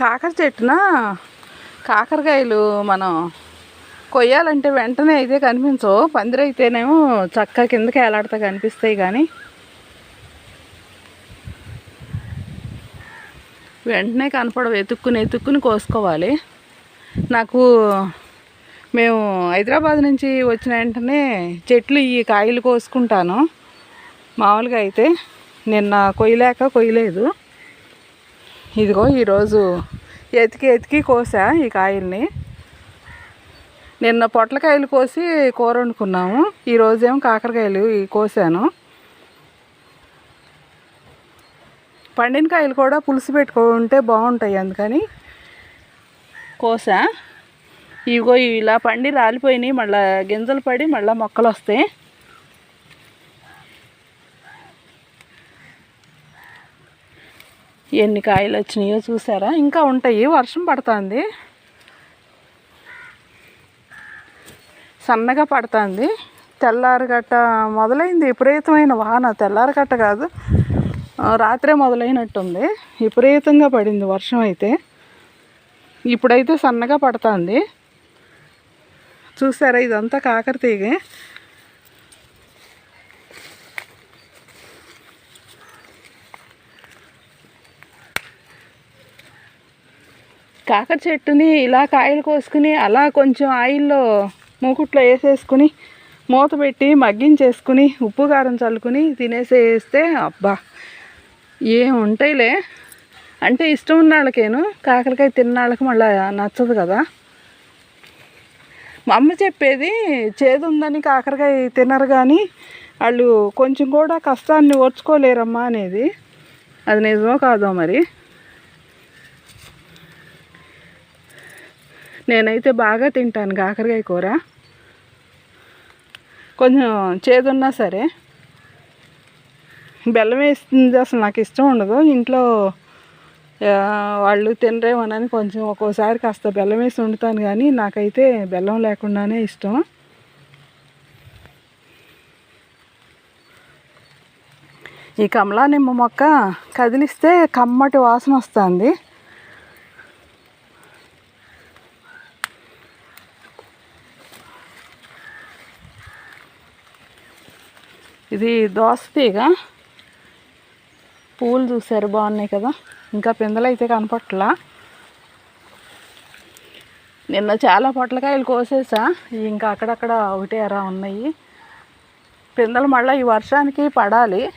కాకర చెట్టున? కాకరకాయలు మనం కొయ్యాలంటే వెంటనే అయితే కనిపించవు. పందిరైతేనేమో చక్క కిందకి ఏలాడుతా కనిపిస్తాయి కానీ వెంటనే కనపడవు. ఎతుక్కుని ఎతుక్కుని కోసుకోవాలి. నాకు మేము హైదరాబాద్ నుంచి వచ్చిన వెంటనే చెట్లు ఈ కాయలు కోసుకుంటాను. మామూలుగా అయితే నిన్న కొయ్యలేక కొయ్యలేదు. ఇదిగో ఈరోజు ఎతికి ఎతికి కోసా ఈ కాయల్ని. నిన్న పొట్లకాయలు కోసి కూర వండుకున్నాము. ఈరోజేమో కాకరకాయలు ఈ కోసాను. పండిన కాయలు కూడా పులుసు పెట్టుకుంటే బాగుంటాయి అందుకని. కోసా? ఇగో ఇలా పండి రాలిపోయినాయి మళ్ళీ గింజలు పడి మళ్ళీ మొక్కలు వస్తాయి. ఎన్ని కాయలు వచ్చినాయో చూసారా? ఇంకా ఉంటాయి వర్షం పడుతుంది. సన్నగా పడుతుంది. తెల్లారగట్ట మొదలైంది విపరీతమైన వాన. తెల్లారగట్ట కాదు రాత్రే మొదలైనట్టుంది. విపరీతంగా పడింది వర్షం అయితే. ఇప్పుడైతే సన్నగా పడుతుంది. చూసారా ఇదంతా కాకరతీగే కాకర చెట్టుని ఇలా కాయలు కోసుకుని అలా కొంచెం ఆయిల్లో మూకుట్లో వేసేసుకుని మూత పెట్టి మగ్గించేసుకుని ఉప్పు కారం చల్లుకుని తినేసేస్తే అబ్బా! ఏం ఉంటాయిలే అంటే ఇష్టం ఉన్న వాళ్ళకేను కాకరకాయ తిన్న వాళ్ళకి మళ్ళీ నచ్చదు కదా. మా అమ్మ చెప్పేది చేదు ఉందని కాకరకాయ తినరు కానీ వాళ్ళు కొంచెం కూడా కష్టాన్ని ఓర్చుకోలేరమ్మా అనేది. అది నిజమో కాదో మరి. నేనైతే బాగా తింటాను కాకరకాయ కూర. కొంచెం చేదున్నా సరే. బెల్లం వేస్తుంది అసలు నాకు ఇష్టం ఉండదు. ఇంట్లో వాళ్ళు తినరేమోనని కొంచెం ఒక్కోసారి కాస్త బెల్లం వేసి వండుతాను కానీ నాకైతే బెల్లం లేకుండానే ఇష్టం. ఈ కమలా నిమ్మ మొక్క కదిలిస్తే కమ్మటి వాసన వస్తుంది. ఇది దోస తీగ. పూలు చూసారు బాగున్నాయి కదా. ఇంకా పిందలు అయితే కనపట్లా. నిన్న చాలా పొట్లకాయలు కోసేసా ఇంకా అక్కడక్కడ ఒకటే అరా ఉన్నాయి. పిందెలు మళ్ళీ ఈ వర్షానికి పడాలి.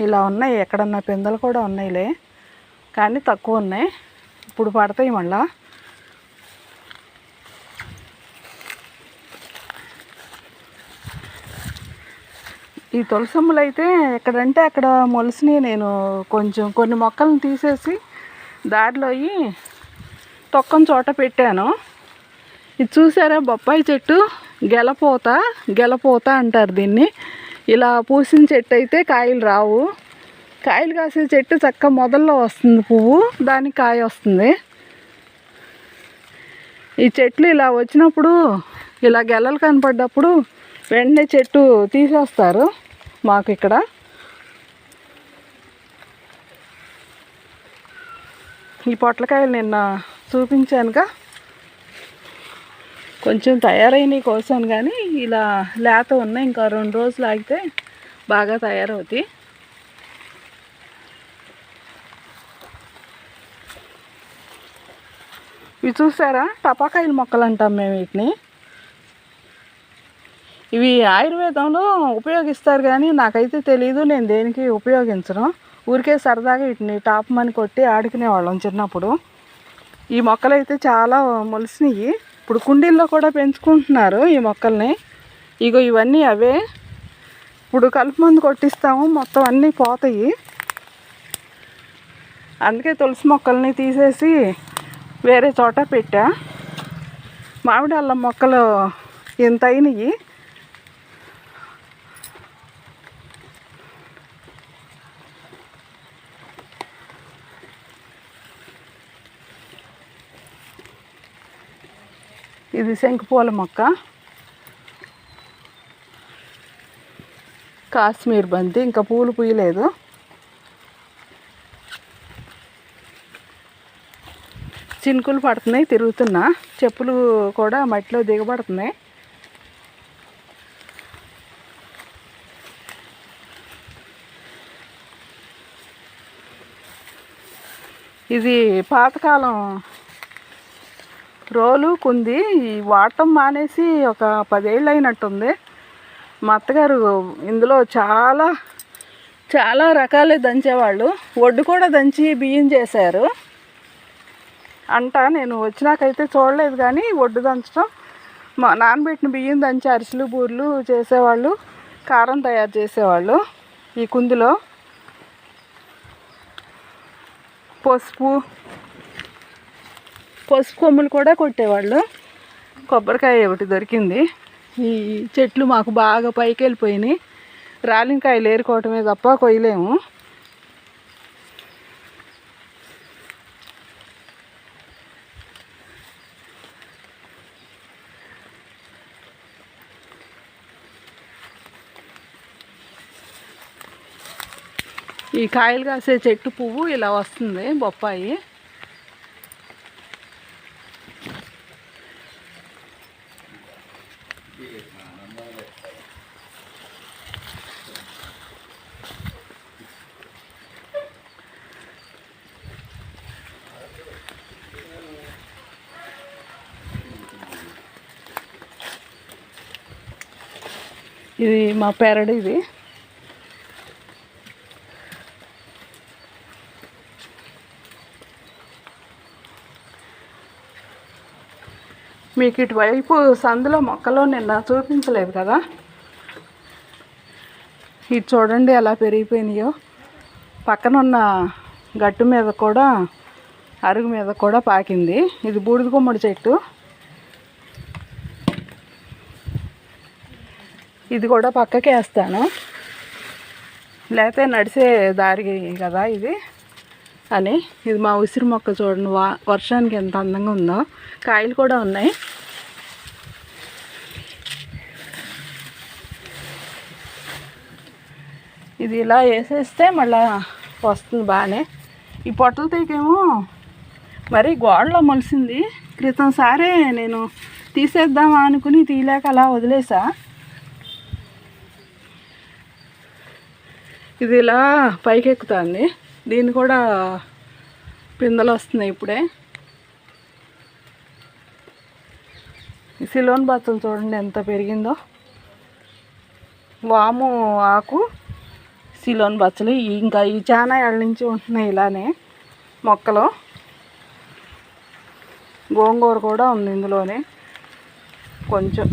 ఇలా ఉన్నాయి ఎక్కడన్నా పిందెలు కూడా ఉన్నాయిలే. కానీ తక్కువ ఉన్నాయి. ఇప్పుడు పడతాయి మళ్ళీ. ఈ తులసమ్మలు అయితే ఎక్కడంటే అక్కడ మొలిసినాయి నేను కొంచెం కొన్ని మొక్కలను తీసేసి దారిలో అయ్యి తొక్కని చోట పెట్టాను. ఇది చూసారా? బొప్పాయి చెట్టు గెలపోత గెలపోత అంటారు దీన్ని. ఇలా పూసిన చెట్టు అయితే కాయలు రావు. కాయలు కాసే చెట్టు చక్క మొదల్లో వస్తుంది పువ్వు దానికి కాయ వస్తుంది. ఈ చెట్లు ఇలా వచ్చినప్పుడు ఇలా గెలలు కనపడ్డప్పుడు వెంటనే చెట్టు తీసేస్తారు. మాకు ఇక్కడ. ఈ పొట్లకాయలు నిన్న చూపించానుగా. కొంచెం తయారైనవి కోసాను కానీ ఇలా లేత ఉన్నాయి. ఇంకా రెండు రోజులు ఆగితే బాగా తయారవుతాయి. ఇవి చూసారా? టపాకాయల మొక్కలు అంటాం మేము వీటిని. ఇవి ఆయుర్వేదంలో ఉపయోగిస్తారు కానీ నాకైతే తెలియదు నేను దేనికి ఉపయోగించను. ఊరికే సరదాగా వీటిని టాపమని కొట్టి ఆడుకునేవాళ్ళం చిన్నప్పుడు. ఈ మొక్కలు అయితే చాలా మొలిసినాయి. ఇప్పుడు కుండీల్లో కూడా పెంచుకుంటున్నారు ఈ మొక్కల్ని. ఇగో ఇవన్నీ అవే. ఇప్పుడు కలుపు మందు కొట్టిస్తాము మొత్తం అన్నీ పోతాయి. అందుకే తులసి మొక్కల్ని తీసేసి వేరే చోట పెట్టా. మామిడి అల్లం మొక్కలు ఇంత అయినాయి. ఇది శంకుపూల మొక్క. కాశ్మీర్ బంతి ఇంకా పూలు పూయలేదు. చినుకులు పడుతున్నాయి తిరుగుతున్నా. చెప్పులు కూడా మట్టిలో దిగబడుతున్నాయి. ఇది పాతకాలం రోలు కుంది ఈ వాడటం మానేసి ఒక పదేళ్ళు అయినట్టుంది మా అత్తగారు ఇందులో చాలా చాలా రకాలే దంచేవాళ్ళు. ఒడ్డు కూడా దంచి బియ్యం చేశారు. అంట నేను వచ్చినాకైతే చూడలేదు కానీ ఒడ్డు దంచడం మా నానబెట్టిన బియ్యం దంచి అరిసెలు బూర్లు చేసేవాళ్ళు కారం తయారు చేసేవాళ్ళు ఈ కుందిలో. పసుపు పసుపు కొమ్ములు కూడా కొట్టేవాళ్ళు. కొబ్బరికాయ ఒకటి దొరికింది. ఈ చెట్లు మాకు బాగా పైకి వెళ్ళిపోయినాయి. రాలింకాయలు ఏరుకోవటమే తప్ప కొయ్యలేము. ఈ కాయలు కాసే చెట్టు పువ్వు ఇలా వస్తుంది బొప్పాయి. ఇది మా పెరడు ఇది. మీకు ఇటువైపు సందులో మొక్కలో నిన్న చూపించలేదు కదా. ఇది చూడండి ఎలా పెరిగిపోయినాయో. పక్కన ఉన్న గట్టు మీద కూడా అరుగు మీద కూడా పాకింది. ఇది బూడిద గుమ్మడి చెట్టు. ఇది కూడా పక్కకి వేస్తాను లేకపోతే నడిచే దారి కదా ఇది. అని ఇది మా ఉసిరి మొక్క చూడండి వా వర్షానికి ఎంత అందంగా ఉందో. కాయలు కూడా ఉన్నాయి. ఇది ఇలా వేసేస్తే మళ్ళా వస్తుంది బాగానే. ఈ పొట్టల తీకేమో మరి గోడలో మొలిసింది. క్రితం సారే నేను తీసేద్దామా అనుకుని తీయలేక అలా వదిలేసా. ఇది ఇలా పైకెక్కుతుంది. దీన్ని కూడా పిందెలు వస్తున్నాయి ఇప్పుడే. సిలోన్ బచ్చలు చూడండి ఎంత పెరిగిందో. వాము ఆకు సిలోన్ బచ్చలు ఇంకా ఈ చాలా ఏళ్ళ నుంచి ఉంటున్నాయి ఇలానే మొక్కలు. గోంగూర కూడా ఉంది ఇందులోనే. కొంచెం.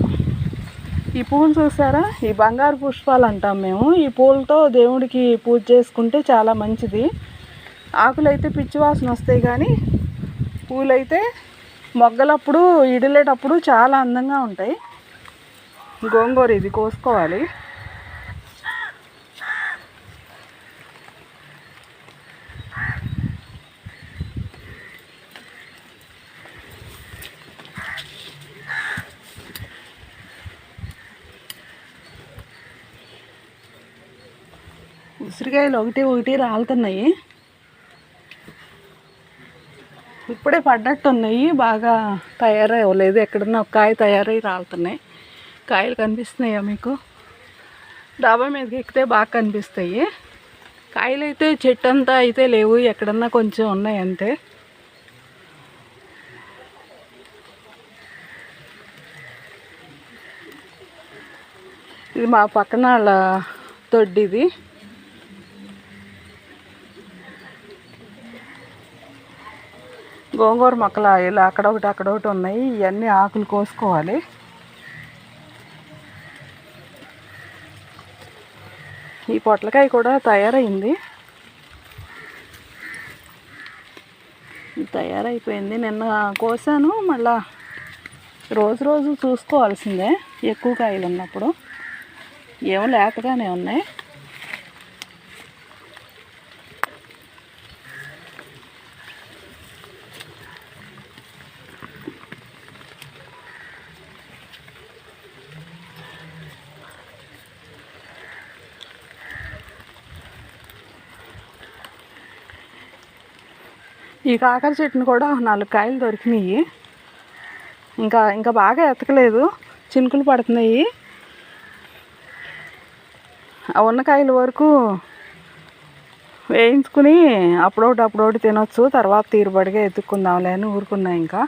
ఈ పూలు చూసారా? ఈ బంగారు పుష్పాలు అంటాం మేము. ఈ పూలతో దేవుడికి పూజ చేసుకుంటే చాలా మంచిది. ఆకులైతే పిచ్చి వాసన వస్తాయి కానీ పూలైతే మొగ్గలప్పుడు ఇడిలేటప్పుడు చాలా అందంగా ఉంటాయి. గోంగూర ఇది కోసుకోవాలి. ఉసిరికాయలు ఒకటి ఒకటి రాలుతున్నాయి. ఇప్పుడే పడ్డట్టు ఉన్నాయి బాగా తయారై అవ్వలేదు ఎక్కడన్నా ఒక కాయ తయారై రాలుతున్నాయి. కాయలు కనిపిస్తున్నాయా మీకు? డాబా మీదకి ఎక్కితే బాగా కనిపిస్తాయి. కాయలు అయితే చెట్టు అంతా అయితే లేవు. ఎక్కడన్నా కొంచెం ఉన్నాయి అంతే. ఇది మా పక్కన వాళ్ళ తొడ్డిది. గోంగూర మొక్కలు ఇలా అక్కడ ఒకటి అక్కడ ఒకటి ఉన్నాయి. ఇవన్నీ ఆకులు కోసుకోవాలి. ఈ పొట్లకాయ కూడా తయారైంది. తయారైపోయింది. నిన్న కోసాను. మళ్ళా రోజు రోజు చూసుకోవాల్సిందే. ఎక్కువ కాయలు ఉన్నప్పుడు ఏమో లేతగానే ఉన్నాయి. ఈ కాకర చెట్టుని కూడా నాలుగు కాయలు దొరికినాయి. ఇంకా ఇంకా బాగా ఎతకలేదు. చినుకులు పడుతున్నాయి. ఆ ఉన్న కాయల వరకు వేయించుకుని అప్పుడోటి అప్పుడోటి తినొచ్చు. తర్వాత తీరుబడిగా ఎత్తుక్కుందాంలే అని ఊరుకున్నా ఇంకా.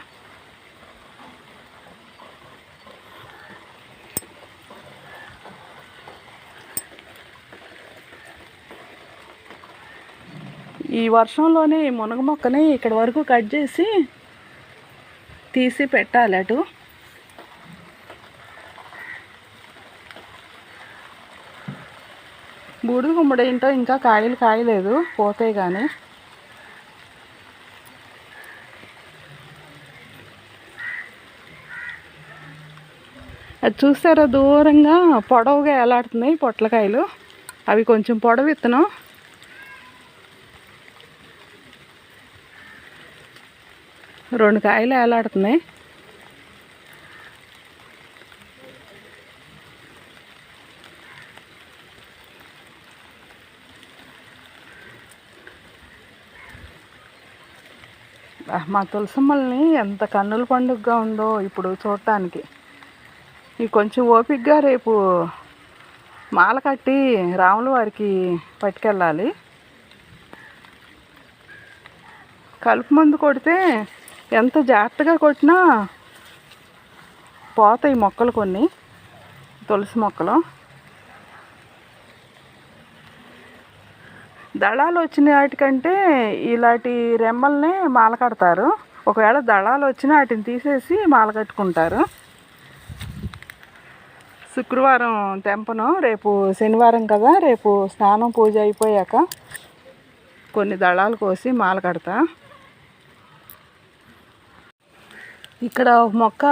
ఈ వర్షంలోనే ఈ మునగ మొక్కని ఇక్కడ వరకు కట్ చేసి తీసి పెట్టాలి అటు. బూడిద గుమ్మడి ఏంటో ఇంకా కాయలు కాయలేదు పోతాయి కానీ. అది చూస్తారా దూరంగా పొడవుగా ఎలాడుతున్నాయి పొట్లకాయలు. అవి కొంచెం పొడవు విత్తనం రెండు కాయలు వేలాడుతున్నాయి. మా తులసమ్మల్ని ఎంత కన్నుల పండుగగా ఉందో ఇప్పుడు చూడటానికి. ఈ కొంచెం ఓపికగా రేపు మాల కట్టి రాముల వారికి పట్టుకెళ్ళాలి. కలుపు మందు కొడితే ఎంత జాగ్రత్తగా కొట్టినా పోతాయి మొక్కలు కొన్ని తులసి మొక్కలు. దళాలు వచ్చిన వాటికంటే ఇలాంటి రెమ్మల్ని మాల కడతారు. ఒకవేళ దళాలు వచ్చినా వాటిని తీసేసి మాల కట్టుకుంటారు. శుక్రవారం తెంపను రేపు శనివారం కదా రేపు స్నానం పూజ అయిపోయాక కొన్ని దళాలు కోసి మాల కడతా. ఇక్కడ ఒక మొక్క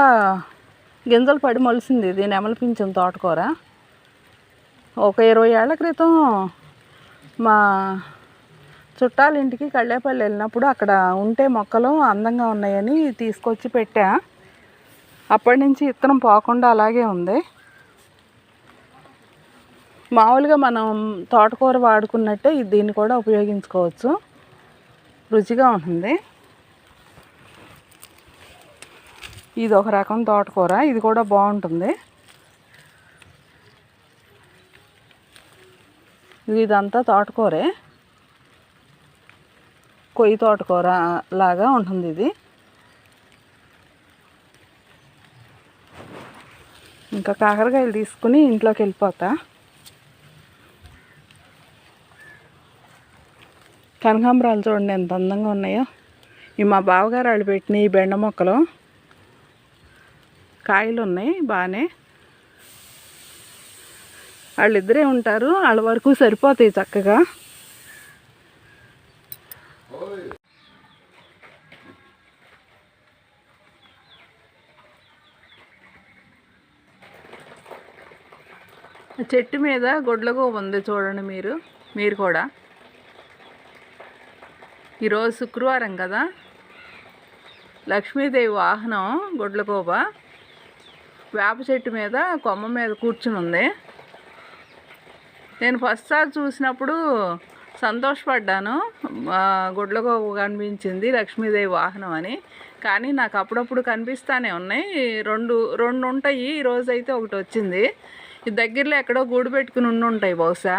గింజలు పడి మొలిసింది. దీని నెమలి పింఛం తోటకూర. ఒక ఇరవై ఏళ్ళ క్రితం మా చుట్టాల ఇంటికి కళ్ళేపల్లి వెళ్ళినప్పుడు అక్కడ ఉంటే మొక్కలు అందంగా ఉన్నాయని తీసుకొచ్చి పెట్టా. అప్పటి నుంచి ఇత్తనం పోకుండా అలాగే ఉంది. మామూలుగా మనం తోటకూర వాడుకున్నట్టే ఇది దీన్ని కూడా ఉపయోగించుకోవచ్చు. రుచిగా ఉంటుంది. ఇది ఒక రకం తోటకూర. ఇది కూడా బాగుంటుంది. ఇదంతా తోటకూరే. కొయ్యి తోటకూర లాగా ఉంటుంది ఇది. ఇంకా కాకరకాయలు తీసుకుని ఇంట్లోకి వెళ్ళిపోతా. కనకాంబరాలు చూడండి ఎంత అందంగా ఉన్నాయో. ఇవి మా బావగారు వాళ్ళు పెట్టిన ఈ బెండ మొక్కలు కాయలు ఉన్నాయి బాగానే వాళ్ళిద్దరే ఉంటారు వాళ్ళ వరకు సరిపోతాయి చక్కగా. చెట్టు మీద గొడ్లగో ఉంది చూడండి మీరు మీరు కూడా. ఈరోజు శుక్రవారం కదా. లక్ష్మీదేవి వాహనం గొడ్లగోబ. వేప చెట్టు మీద కొమ్మ మీద కూర్చుని ఉంది. నేను ఫస్ట్ సారి చూసినప్పుడు సంతోషపడ్డాను. గుడ్లకు కనిపించింది లక్ష్మీదేవి వాహనం అని. కానీ నాకు అప్పుడప్పుడు కనిపిస్తానే ఉన్నాయి. రెండు రెండు ఉంటాయి. ఈరోజైతే అయితే ఒకటి వచ్చింది. ఈ దగ్గరలో ఎక్కడో గూడు పెట్టుకుని ఉండి ఉంటాయి బహుశా.